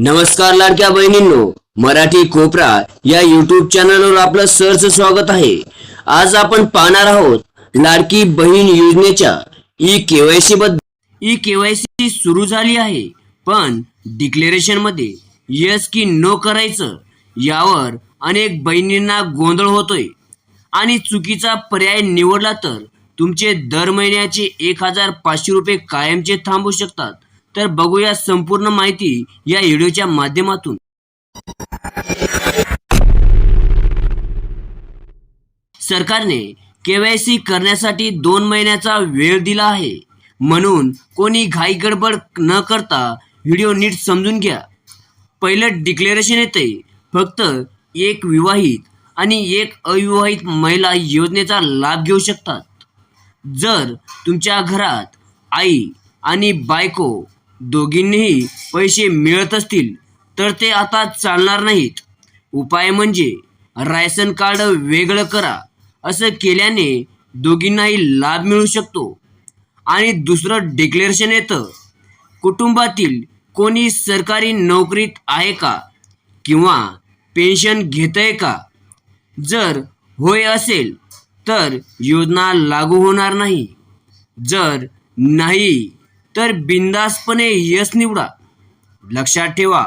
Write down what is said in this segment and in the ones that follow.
नमस्कार लाडक्या बहिणींनो मराठी कोपरा या युट्यूब चॅनलवर आपलं सरच स्वागत आहे. आज आपण पाहणार आहोत लाडकी बहीण योजनेच्या ई केवायसी बद्दल. ई केवायसी सुरू झाली आहे पण डिक्लेरेशनमध्ये यस की नो करायचं यावर अनेक बहिणींना गोंधळ होतोय. आणि चुकीचा पर्याय निवडला तर तुमचे दर महिन्याचे एक हजार पाचशे रुपये कायमचे थांबू शकतात. तर बघूया संपूर्ण माहिती या व्हिडिओच्या माध्यमातून. सरकारने केवायसी करण्यासाठी दोन महिन्याचा वेळ दिला आहे. म्हणून कोणी घाई गडबड न करता व्हिडिओ नीट समजून घ्या. पहिलं डिक्लेरेशन येते फक्त एक विवाहित आणि एक अविवाहित महिला योजनेचा लाभ घेऊ शकतात. जर तुमच्या घरात आई आणि बायको दोघींनीही पैसे मिळत असतील तर ते आता चालणार नाहीत. उपाय म्हणजे रायसन कार्ड वेगळं करा. असं केल्याने दोघींनाही लाभ मिळू शकतो. आणि दुसरं डिक्लेरेशन येतं. कुटुंबातील कोणी सरकारी नोकरीत आहे का? किंवा पेन्शन घेतंय का? जर होय असेल तर योजना लागू होणार नाही. जर नाही तर बिंदासपणे यश निवडा. लक्षात ठेवा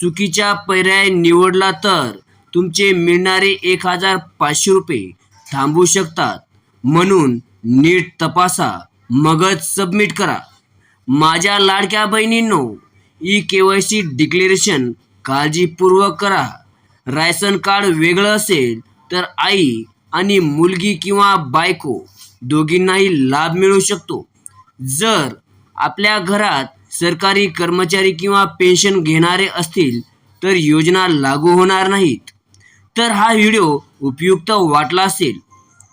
चुकीचा पर्याय निवडला तर तुमचे मिळणारे एक हजार पाचशे रुपये थांबू शकतात. म्हणून नीट तपासा मगच सबमिट करा. माझ्या लाडक्या बहिणींनो e K Y C declaration काळजीपूर्वक करा. रायसन कार्ड वेगळं असेल तर आई आणि मुलगी किंवा बायको दोघींनाही लाभ मिळू शकतो. जर आपल्या घरात सरकारी कर्मचारी किंवा पेन्शन घेणारे असतील तर योजना लागू होणार नाहीत. तर हा व्हिडिओ उपयुक्त वाटला असेल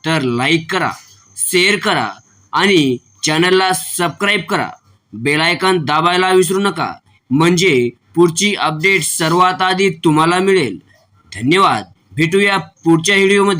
तर लाईक करा शेअर करा आणि चॅनलला सबस्क्राईब करा. बेलायकन दाबायला विसरू नका. म्हणजे पुढची अपडेट सर्वात आधी तुम्हाला मिळेल. धन्यवाद. भेटूया पुढच्या व्हिडिओमध्ये.